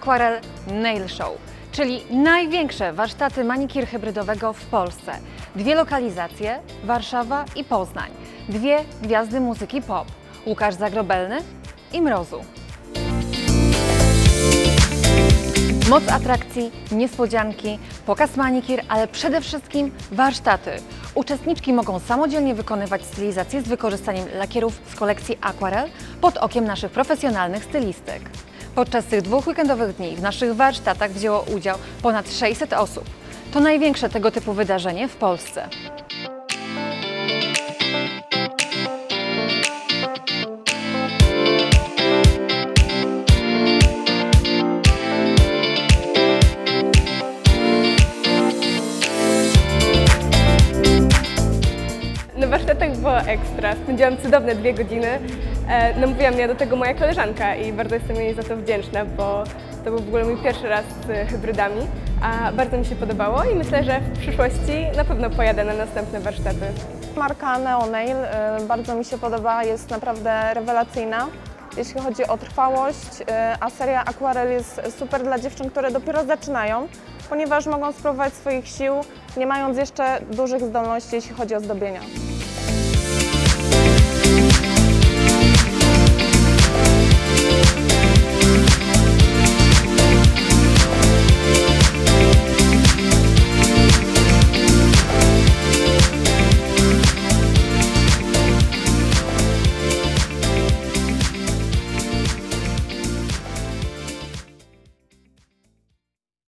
Aquarel Nail Show, czyli największe warsztaty manikir hybrydowego w Polsce. Dwie lokalizacje, Warszawa i Poznań. Dwie gwiazdy muzyki pop, Łukasz Zagrobelny i Mrozu. Moc atrakcji, niespodzianki, pokaz manikir, ale przede wszystkim warsztaty. Uczestniczki mogą samodzielnie wykonywać stylizację z wykorzystaniem lakierów z kolekcji Aquarel pod okiem naszych profesjonalnych stylistek. Podczas tych dwóch weekendowych dni w naszych warsztatach wzięło udział ponad 600 osób. To największe tego typu wydarzenie w Polsce. Warsztatach było ekstra. Spędziłam cudowne dwie godziny. E, Namówiła mnie do tego moja koleżanka i bardzo jestem jej za to wdzięczna, bo to był w ogóle mój pierwszy raz z hybrydami, a bardzo mi się podobało i myślę, że w przyszłości na pewno pojadę na następne warsztaty. Marka Neo Nail y, bardzo mi się podoba, jest naprawdę rewelacyjna, jeśli chodzi o trwałość, y, a seria Aquarel jest super dla dziewczyn, które dopiero zaczynają, ponieważ mogą spróbować swoich sił, nie mając jeszcze dużych zdolności, jeśli chodzi o zdobienia.